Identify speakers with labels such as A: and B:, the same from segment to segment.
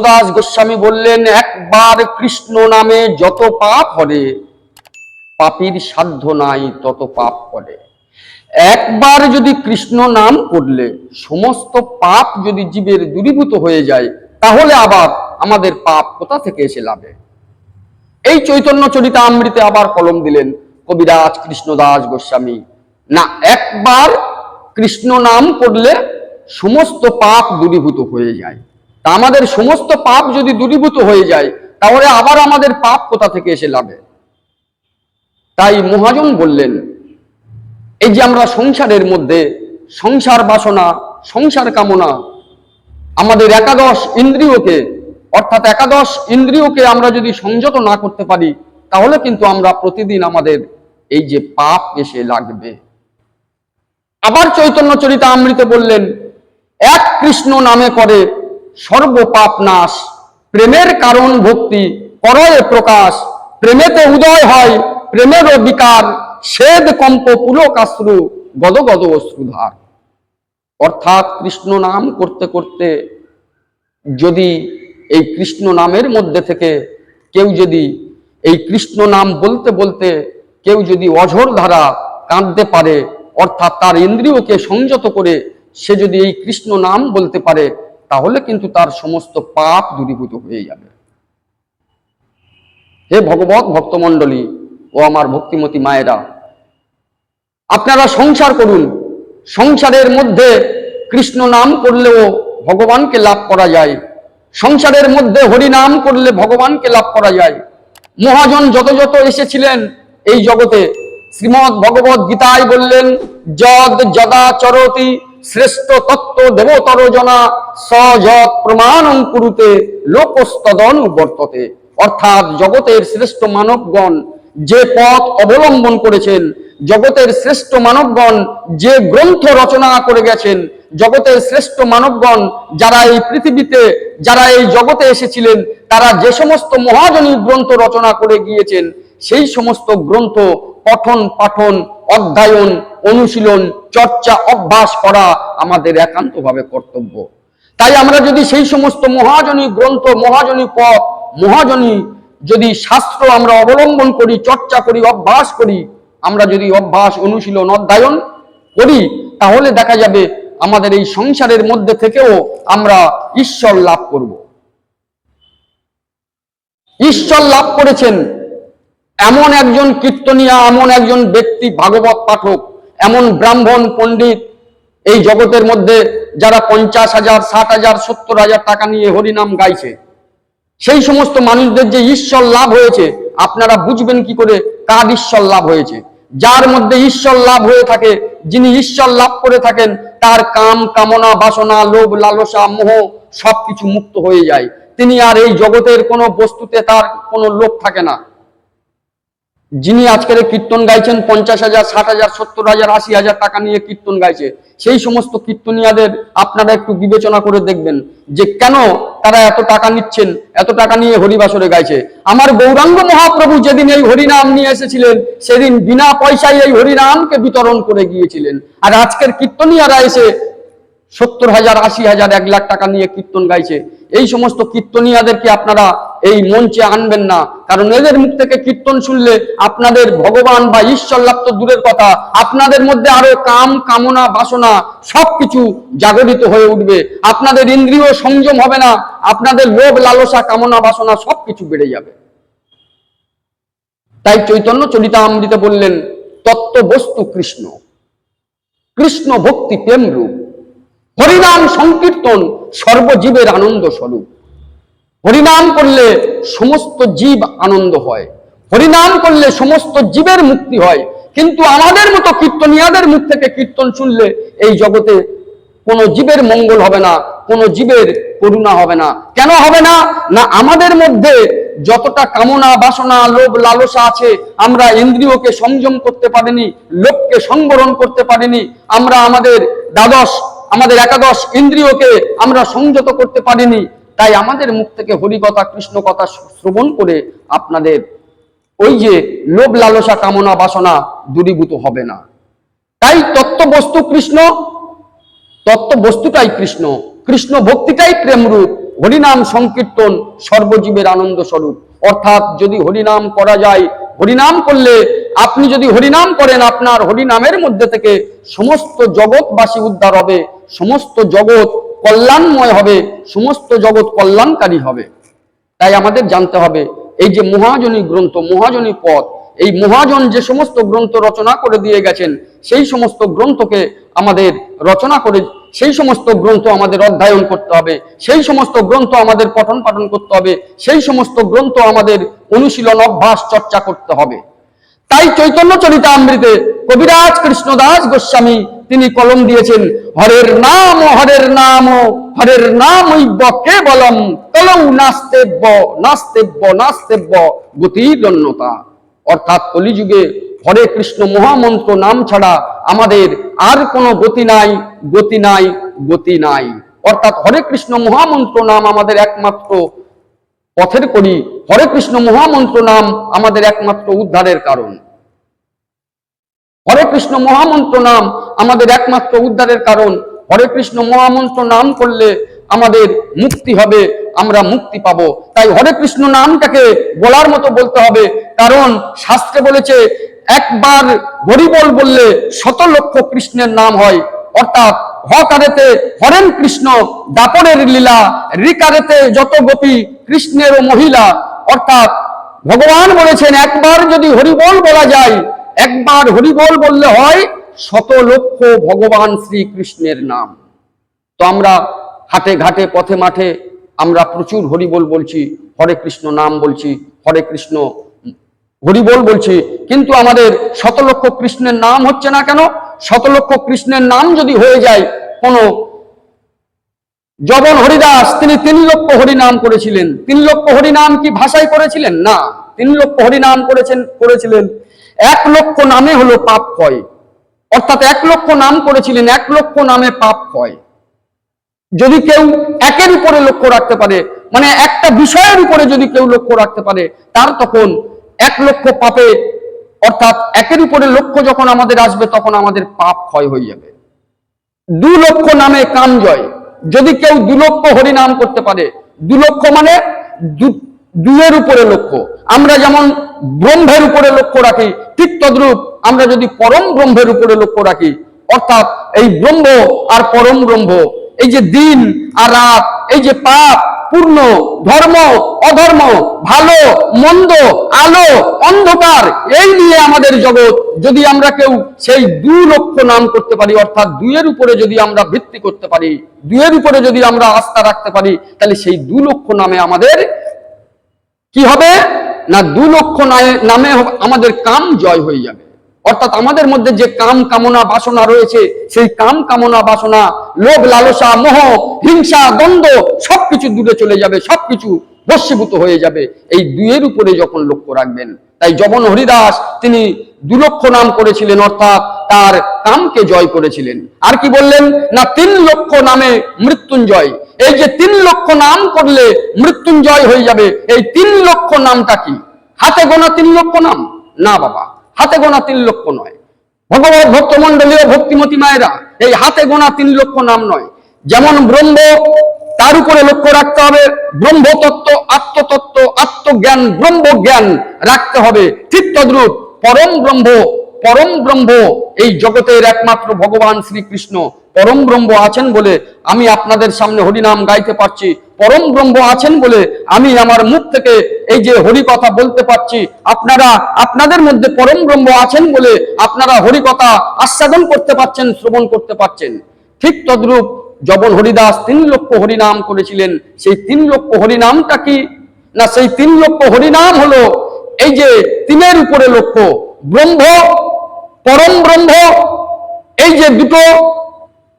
A: কৃষ্ণদাস গোস্বামী বললেন, একবার কৃষ্ণ নামে যত পাপ হবে পাপীর সাধ্য নাই তত পাপ করে একবার যদি কৃষ্ণ নাম করলে, সমস্ত পাপ যদি জীবের দূরীভূত হয়ে যায়, তাহলে আবার আমাদের পাপ কোথা থেকে এসে লাভে? এই চৈতন্য চরিতা আমৃতে আবার কলম দিলেন, কবিরাজ কৃষ্ণদাস গোস্বামী, না, একবার কৃষ্ণ নাম করলে সমস্ত পাপ দূরীভূত হয়ে যায়। আমাদের সমস্ত পাপ যদি দূরীভূত হয়ে যায়, তাহলে আবার আমাদের পাপ কোথা থেকে এসে লাভে? তাই মহাজন বললেন, এই যে আমরা সংসারের মধ্যে সংসার বাসনা, সংসার কামনা, আমাদের একাদশ ইন্দ্রিয়কে, অর্থাৎ একাদশ ইন্দ্রিয়কে আমরা যদি সংযত না করতে পারি, তাহলে কিন্তু আমরা প্রতিদিন আমাদের এই যে পাপ এসে লাগবে। আবার চৈতন্য চরিতা আমৃতে বললেন, এক কৃষ্ণ নামে করে সর্ব পাপ নাশ। প্রেমের কারণ ভক্তি করয়ে প্রকাশ। প্রেমেতে উদয় হয় প্রেমেরও বিকার সেদ, কম্প পুলকাশ্রু গদ গদ, অশ্রুধার। অর্থাৎ কৃষ্ণ নাম করতে করতে যদি এই কৃষ্ণ নামের মধ্যে থেকে কেউ যদি এই কৃষ্ণ নাম বলতে বলতে কেউ যদি অঝোর ধারা কাঁদতে পারে, অর্থাৎ তার ইন্দ্রিয়কে সংযত করে সে যদি এই কৃষ্ণ নাম বলতে পারে তাহলে কিন্তু তার সমস্ত পাপ দূরীভূত হয়ে যাবে। হে ভগবত ভক্তমণ্ডলী, ও আমার ভক্তিমতী মায়েরা, আপনারা সংসার করুন। সংসারের মধ্যে কৃষ্ণ নাম করলেও ভগবানকে লাভ করা যায়। সংসারের মধ্যে হরি নাম করলে ভগবানকে লাভ করা যায়। মহাজন যত যত এসেছিলেন এই জগতে শ্রীমৎ ভগবত গীতায় বললেন যদ যদা চরতি, শ্রেষ্ঠ তত্ত্ব দেবতর জনা সযৎ প্রমাণং অর্থাৎ জগতের শ্রেষ্ঠ মানবগণ যে পথ অবলম্বন করেছেন, জগতের শ্রেষ্ঠ মানবগণ যে গ্রন্থ রচনা করে গেছেন, জগতের শ্রেষ্ঠ মানবগণ যারা এই পৃথিবীতে, যারা এই জগতে এসেছিলেন, তারা যে সমস্ত মহাজনী গ্রন্থ রচনা করে গিয়েছেন, সেই সমস্ত গ্রন্থ পঠন, পাঠন, অধ্যয়ন, অনুশীলন, চর্চা, অভ্যাস করা আমাদের একান্তভাবে কর্তব্য। তাই আমরা যদি সেই সমস্ত মহাজনী গ্রন্থ, মহাজনী পথ, মহাজনী যদি শাস্ত্র আমরা অবলম্বন করি, চর্চা করি, অভ্যাস করি, আমরা যদি অভ্যাস, অনুশীলন, অধ্যয়ন করি, তাহলে দেখা যাবে আমাদের এই সংসারের মধ্যে থেকেও আমরা ঈশ্বর লাভ করব। ঈশ্বর লাভ করেছেন। এমন একজন কীর্তনিয়া, এমন একজন ব্যক্তি, ভাগবত পাঠক, এমন ব্রাহ্মণ, পণ্ডিত, এই জগতের মধ্যে যারা পঞ্চাশ হাজার, ষাট হাজার, সত্তর হাজার টাকা নিয়ে হরিনাম গাইছে, সেই সমস্ত মানুষদের যে ঈশ্বর লাভ হয়েছে, আপনারা বুঝবেন কি করে কার ঈশ্বর লাভ হয়েছে। যার মধ্যে ঈশ্বর লাভ হয়ে থাকে, যিনি ঈশ্বর লাভ করে থাকেন, তার কাম, কামনা, বাসনা, লোভ, লালসা, মোহ সবকিছু মুক্ত হয়ে যায়। তিনি আর এই জগতের কোনো বস্তুতে তার কোনো লোভ থাকে না। যিনি আজকের কীর্তন গাইছেন, পঞ্চাশ হাজার, ষাট হাজার, সত্তর হাজার, আশি হাজার টাকা নিয়ে কীর্তন গাইছে, সেই সমস্ত কীর্তনিয়াদের আপনারা একটু বিবেচনা করে দেখবেন যে কেন তারা এত টাকা নিচ্ছেন, এত টাকা নিয়ে হরিবাসরে গাইছে। আমার গৌরাঙ্গ মহাপ্রভু যেদিন এই হরিনাম নিয়ে এসেছিলেন, সেদিন বিনা পয়সায় এই হরিনামকে বিতরণ করে গিয়েছিলেন। আর আজকের কীর্তনিয়ারা এসে সত্তর হাজার, আশি হাজার, এক লাখ টাকা নিয়ে কীর্তন গাইছে। এই সমস্ত কীর্তনিয়াদেরকে আপনারা এই মঞ্চে আনবেন না। কারণ এদের মুখ থেকে কীর্তন শুনলে আপনাদের ভগবান বা ঈশ্বর লাভ তো দূরের কথা। আপনাদের মধ্যে আরও কাম, কামনা, বাসনা সবকিছু জাগরিত হয়ে উঠবে। আপনাদের ইন্দ্রিয় সংযম হবে না। আপনাদের লোভ লালসা, কামনা, বাসনা সবকিছু বেড়ে যাবে। তাই চৈতন্য চরিতামৃতে বললেন তত্ত্ব বস্তু কৃষ্ণ। কৃষ্ণ ভক্তি প্রেম রূপ। হরিনাম সংকীর্তন সর্বজীবের আনন্দ স্বরূপ। হরিনাম করলে সমস্ত জীব আনন্দ হয়। হরিনাম করলে সমস্ত জীবের মুক্তি হয়। কিন্তু আমাদের মতো কীর্তনিয়াদের মুখ থেকে কীর্তন শুনলে এই জগতে কোনো জীবের মঙ্গল হবে না, কোনো জীবের করুণা হবে না। কেন হবে না? না আমাদের মধ্যে যতটা কামনা, বাসনা, লোভ, লালসা আছে, আমরা ইন্দ্রিয়কে সংযম করতে পারিনি, লোককে সংবরণ করতে পারিনি, আমরা আমাদের দ্বাদশ আমাদের একাদশ ইন্দ্রিয়কে আমরা সংযত করতে পারিনি, তাই আমাদের মুখ থেকে হরিকথা কৃষ্ণ কথা শ্রবণ করে আপনাদের ওই যে লোভ লালসা কামনা বাসনা দূরীভূত হবে না। তাই তত্ত্ব বস্তু কৃষ্ণ তত্ত্ব বস্তুটাই কৃষ্ণ কৃষ্ণ ভক্তিটাই প্রেমরূপ, হরিনাম সংকীর্তন সর্বজীবের আনন্দ স্বরূপ। অর্থাৎ যদি হরিনাম করা যায়, হরিনাম করলে আপনি যদি হরিনাম করেন, আপনার হরিনামের মধ্যে থেকে সমস্ত জগৎবাসী উদ্ধার হবে। সমস্ত জগৎ কল্যাণময় হবে, সমস্ত জগৎ কল্যাণকারী হবে। তাই আমাদের জানতে হবে, এই যে মহাজনী গ্রন্থ, মহাজনী পথ, এই মহাজন যে সমস্ত গ্রন্থ রচনা করে দিয়ে গেছেন, সেই সমস্ত গ্রন্থকে আমাদের রচনা করে, সেই সমস্ত গ্রন্থ আমাদের অধ্যয়ন করতে হবে, সেই সমস্ত গ্রন্থ আমাদের পঠন পাঠন করতে হবে, সেই সমস্ত গ্রন্থ আমাদের অনুশীলন অভ্যাস চর্চা করতে হবে। তাই চৈতন্য চরিতামৃতে কবিরাজ কৃষ্ণদাস গোস্বামী তিনি কলম দিয়েছেন, হরের নাম হরের নাম হরের নাম কে বলম কলৌ নাস্তেব্য নাস্তেব্য নাস্তেব্য, গতিরণ্যতা। অর্থাৎ কলিযুগে হরে কৃষ্ণ মহামন্ত্র নাম ছাড়া আমাদের আর কোনো গতি নাই গতি নাই গতি নাই। অর্থাৎ হরে কৃষ্ণ মহামন্ত্র নাম আমাদের একমাত্র পথের করি, হরে কৃষ্ণ মহামন্ত্র নাম আমাদের একমাত্র উদ্ধারের কারণ। হরে কৃষ্ণ মহামন্ত্র নাম আমাদের একমাত্র উদ্ধারের কারণ। হরে কৃষ্ণ মহামন্ত্র নাম করলে আমাদের মুক্তি হবে, আমরা মুক্তি পাবো। তাই হরে কৃষ্ণ নামটাকে বলার মতো বলতে হবে। কারণ শাস্ত্রে বলেছে, একবার হরিবল বললে শত লক্ষ কৃষ্ণের নাম হয়। অর্থাৎ, হকারেতে হরেন কৃষ্ণ, দাপরের লীলা, রিকারেতে যত গোপী কৃষ্ণের মহিলা। অর্থাৎ, ভগবান বলেছেন, একবার যদি হরিবল বলা যায় একবার হরিবল বললে হয়, শত লক্ষ ভগবান শ্রীকৃষ্ণের নাম। তো আমরা হাটে ঘাটে, পথে মাঠে আমরা প্রচুর হরিবল বলছি, হরে কৃষ্ণ নাম বলছি, হরে কৃষ্ণ হরিবল বলছি, কিন্তু আমাদের শত লক্ষ কৃষ্ণের নাম হচ্ছে না কেন? শত লক্ষ কৃষ্ণের নাম যদি হয়ে যায়, কোনো জবন হরিদাস, তিনি তিন লক্ষ হরিনাম করেছিলেন। তিন লক্ষ হরিনাম কি ভাষায় করেছিলেন? না। তিন লক্ষ হরিনাম করেছেন, করেছিলেন। এক লক্ষ নামে হলো পাপ ক্ষয়। অর্থাৎ এক লক্ষ নাম করেছিলেন, এক লক্ষ নামে পাপ ক্ষয়। যদি কেউ একের উপরে লক্ষ্য রাখতে পারে মানে একটা বিষয়ের উপরে যদি কেউ লক্ষ্য রাখতে পারে, তার তখন এক লক্ষ পাপে, অর্থাৎ একের উপরে লক্ষ্য যখন আমাদের আসবে, তখন আমাদের পাপ ক্ষয় হয়ে যাবে। দু লক্ষ নামে কাম জয়। যদি কেউ দু লক্ষ হরিনাম করতে পারে, দু লক্ষ মানে দুয়ের উপরে লক্ষ্য। আমরা যেমন ব্রহ্মের উপরে লক্ষ্য রাখি। ঠিক তদ্রূপ আমরা যদি পরম ব্রহ্মের উপরে লক্ষ্য রাখি, অর্থাৎ এই ব্রহ্ম আর পরম ব্রহ্ম, এই যে দিন আর রাত, এই যে পাপ, পূর্ণ, ধর্ম, অধর্ম, ভালো, মন্দ, আলো, অন্ধকার, এই নিয়ে আমাদের জগৎ, যদি আমরা কেউ সেই দু লক্ষ নাম করতে পারি, অর্থাৎ দুইয়ের উপরে যদি আমরা ভিত্তি করতে পারি, দুইয়ের উপরে যদি আমরা আস্থা রাখতে পারি, তাহলে সেই দু লক্ষ নামে আমাদের কি হবে? না দু লক্ষ নামে আমাদের কাম জয় হয়ে যাবে। অর্থাৎ আমাদের মধ্যে যে কাম কামনা বাসনা রয়েছে, সেই কাম কামনা বাসনা, লোভ, লালসা, মোহ, হিংসা, দ্বন্দ্ব, সবকিছু দূরে চলে যাবে, সবকিছু বস্মীভূত হয়ে যাবে। এই দুইয়ের উপরে যখন লক্ষ্য রাখবেন, তাই যবন হরিদাস তিনি দু লক্ষ নাম করেছিলেন, অর্থাৎ তার কামকে জয় করেছিলেন। আর কি বললেন? না, তিন লক্ষ নামে মৃত্যুঞ্জয়। এই যে তিন লক্ষ নাম করলে মৃত্যুঞ্জয় হয়ে যাবে, এই তিন লক্ষ নামটা কি? হাতে গোনা তিন লক্ষ নাম? না বাবা, হাতে গোনা তিন লক্ষ নয়। ভগবত ভক্তমন্ডলীয় ভক্তিমতী মায়েরা, এই হাতে গোনা তিন লক্ষ নাম নয়। যেমন ব্রহ্ম, তার উপরে লক্ষ্য রাখতে হবে, ব্রহ্মতত্ত্ব, আত্মতত্ত্ব, আত্মজ্ঞান, ব্রহ্মজ্ঞান রাখতে হবে। ঠিক তদ্রূপ, পরম ব্রহ্ম পরম ব্রহ্ম এই জগতের একমাত্র ভগবান শ্রীকৃষ্ণ। পরম ব্রহ্ম আছেন বলে আমি আপনাদের সামনে হরিনাম গাইতে পারছি। পরম ব্রহ্ম আছেন বলে আমি আমার মুখ থেকে এই যে হরি কথা বলতে পারছি। আপনারা, আপনাদের মধ্যে পরম ব্রহ্ম আছেন বলে আপনারা হরি কথা আস্বাদন করতে পারছেন, শ্রবণ করতে পারছেন। ঠিক তদ্রূপ জবন হরিদাস তিন লক্ষ হরিনাম করেছিলেন। সেই তিন লক্ষ হরিনামটা কি? না, সেই তিন লক্ষ হরিনাম হলো এই যে তিনের উপরে লক্ষ্য। ব্রহ্ম, পরম ব্রহ্ম, এই যে দুটো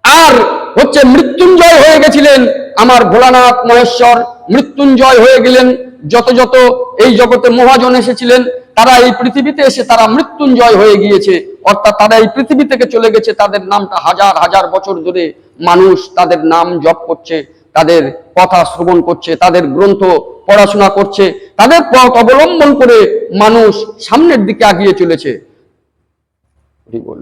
A: আর হচ্ছে মৃত্যুঞ্জয় হয়ে গেছিলেন আমার ভোলানাথ মহেশ্বর। মৃত্যুঞ্জয় হয়ে গেলেন যত যত এই জগতে মহাজন এসেছিলেন, তারা এই পৃথিবীতে এসে তারা মৃত্যুঞ্জয় হয়ে গিয়েছে। অর্থাৎ তারা এই পৃথিবী থেকে চলে গেছে, তাদের নামটা হাজার হাজার বছর ধরে মানুষ তাদের নাম জপ করছে, তাদের কথা শ্রবণ করছে, তাদের গ্রন্থ পড়াশোনা করছে, তাদের পথ অবলম্বন করে মানুষ সামনের দিকে আগিয়ে চলেছে। হরি বল।